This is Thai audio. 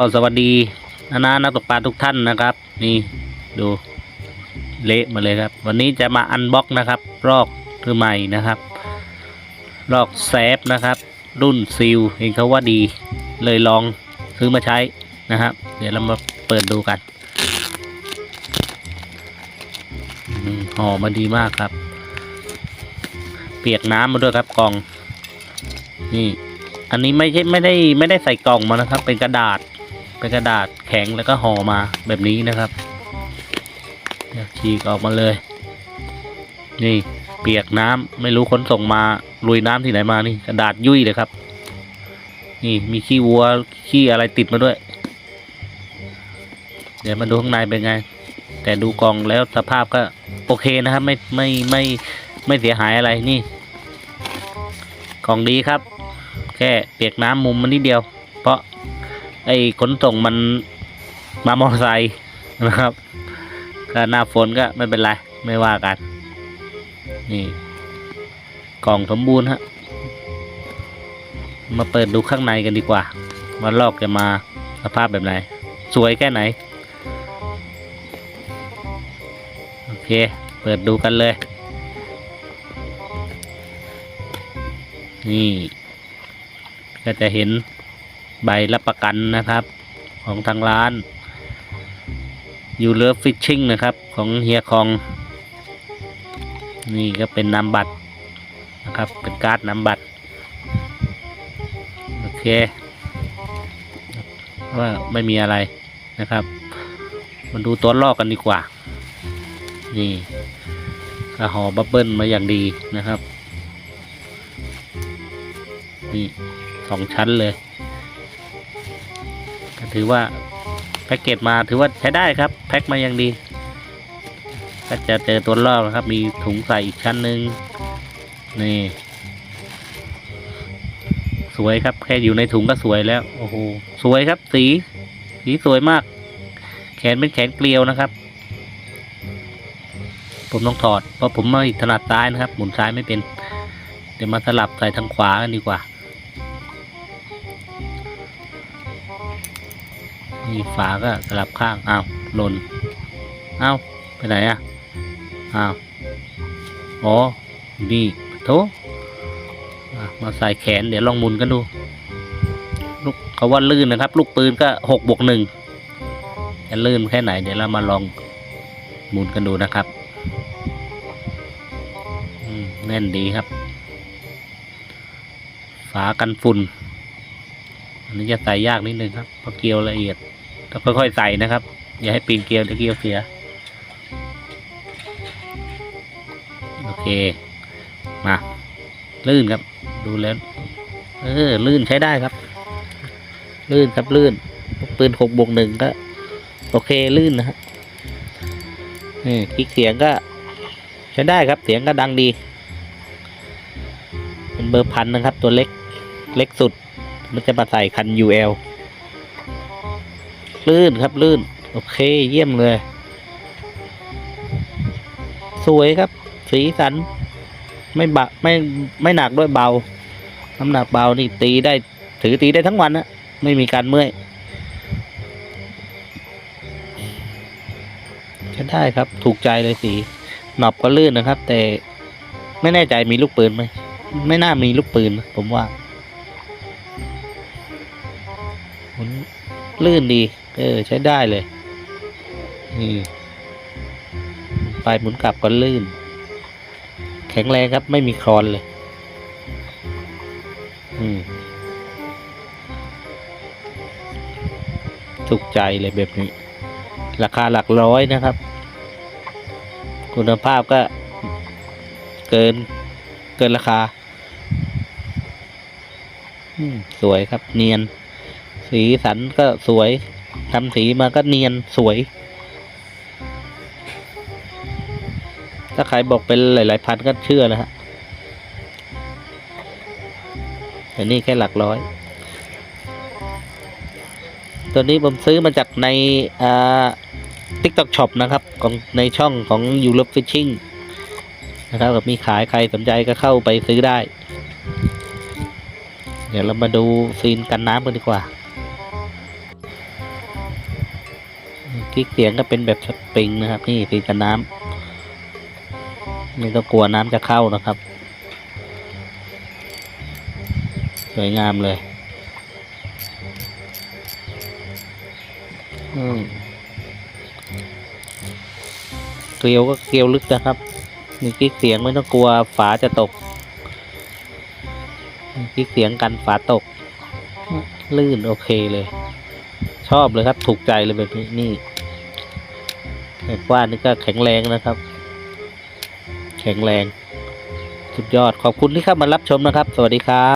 ก็สวัสดีนานานักตกปลาทุกท่านนะครับ นี่ดูเละมาเลยครับ วันนี้จะมาอันบ็อกนะครับรอกคือใหม่นะครับรอกแซฟนะครับ รุ่นซิลเห็นเขาว่าดีเลยลองซื้อมาใช้นะครับ เดี๋ยวเรามาเปิดดูกันห่อมาดีมากครับ เปียกน้ำมาด้วยครับกล่อง นี่ อันนี้ไม่ใช่ไม่ได้ไม่ได้ใส่กล่องมานะครับ เป็นกระดาษ เป็นกระดาษแข็งแล้วก็ห่อมาแบบนี้นะครับฉีกออกมาเลย นี่เปียกน้ำไม่รู้ขนส่งมาลุยน้ำที่ไหนมานี่กระดาษยุ่ยเลยครับ นี่มีขี้วัวขี้อะไรติดมาด้วย เดี๋ยวมาดูข้างในเป็นไง แต่ดูกล่องแล้วสภาพก็โอเคนะครับ ไม่ไม่ไม่ไม่เสียหายอะไรนี่ กล่องดีครับ แค่เปียกน้ำมุมมันนิดเดียว ไอ้ขนส่งมันมามอเตอร์ไซค์นะครับก็หน้าฝนก็ไม่เป็นไร ไม่ว่ากัน นี่ กล่องสมบูรณ์ฮะ มาเปิดดูข้างในกันดีกว่าว่าลอกจะมาสภาพแบบไหน สวยแค่ไหน โอเค เปิดดูกันเลย นี่ ก็จะเห็น ใบรับประกันนะครับ ของทางร้านยูเลิฟฟิชชิ่งนะครับ ของเฮียคอง นี่ก็เป็นนามบัตรนะครับ เป็นการ์ดนามบัตร โอเค ว่าไม่มีอะไรนะครับ มาดูตัวลอกกันดีกว่า นี่กระหอบับเบิ้ลมาอย่างดีนะครับ นี่สองชั้นเลย ถือว่าแพ็กเกจมาถือว่าใช้ได้ครับ แพ็คมาอย่างดี ก็จะเจอตัวลอกนะครับ มีถุงใส่อีกชั้นหนึ่งนี่ สวยครับ แค่อยู่ในถุงก็สวยแล้ว โอ้โห สวยครับ สี สีสวยมาก แขนเป็นแขนเกลียวนะครับ ผมต้องถอด เพราะผมไม่ถนัดซ้ายนะครับ หมุนซ้ายไม่เป็น เดี๋ยวมาสลับใส่ทางขวากันดีกว่า นี่ฝาก็สลับข้างอ้าวหล่นอ้าวไปไหนอะอ้าวอ๋อนี่โถมาใส่แขนเดี๋ยวลองมุนกันดูลูกเขาว่าลื่นนะครับ ลูกปืนก็หกบวกหนึ่งจะลื่นแค่ไหน เดี๋ยวเรามาลองมุนกันดูนะครับแน่นดีครับ ฝากันฝุ่นอันนี้จะใส่ยากนิดนึงครับเพราะเกลียวละเอียด ต้องค่อยๆใส่นะครับ อย่าให้ปีนเกลียวเดี๋ยวเกลียวเสีย โอเค มา ลื่นครับ ดูแล้ว เออ ลื่นใช้ได้ครับ ลื่นครับลื่น ปืนหกบวกหนึ่งก็ โอเคลื่นนะฮะนี่คลิกเสียงก็ ใช้ได้ครับเสียงก็ดังดี เป็นเบอร์พันนะครับ ตัวเล็ก เล็กสุด มันจะมาใส่คัน UL ลื่นครับลื่น โอเคเยี่ยมเลย สวยครับ สีสัน ไม่บะไม่ไม่หนักด้วยเบา น้ำหนักเบานี่ตีได้ถือตีได้ทั้งวันนะไม่มีการเมื่อยใช้ได้ครับ ถูกใจเลยสีหนอบก็ลื่นนะครับ แต่ไม่แน่ใจมีลูกปืนไหมไม่น่ามีลูกปืน ผมว่าลื่นดี เออ ใช้ได้เลยนี่ไปหมุนกลับก็ลื่น แข็งแรงครับ ไม่มีคลอนเลย อืม ถูกใจเลยแบบนี้ ราคาหลักร้อยนะครับ คุณภาพก็เกิน เกินราคา สวยครับเนียน สีสันก็สวย ทำสีมาก็เนียนสวย ถ้าใครบอกเป็นหลาย ๆ พันก็เชื่อนะฮะแต่นี่แค่หลักร้อย ตัวนี้ผมซื้อมาจากในอ่า TikTok Shop นะครับ ของในช่องของ Europe Fishing นะครับมีขายใครสนใจก็เข้าไปซื้อได้ เดี๋ยวเรามาดูซีนกันน้ำกันดีกว่า คลิกเสียงก็เป็นแบบสปริงนะครับ นี่ตีกับน้ำไม่ต้องกลัวน้ำจะเข้านะครับ สวยงามเลย อืมเกลียวก็เกลียวลึกนะครับ มีคลิกเสียงไม่ต้องกลัวฝาจะตกมีคลิกเสียงกันฝาตก ลื่นโอเคเลย ชอบเลยครับถูกใจเลยแบบนี้ กว่านี่ก็แข็งแรงนะครับ แข็งแรง สุดยอดขอบคุณที่เข้ามารับชมนะครับ สวัสดีครับ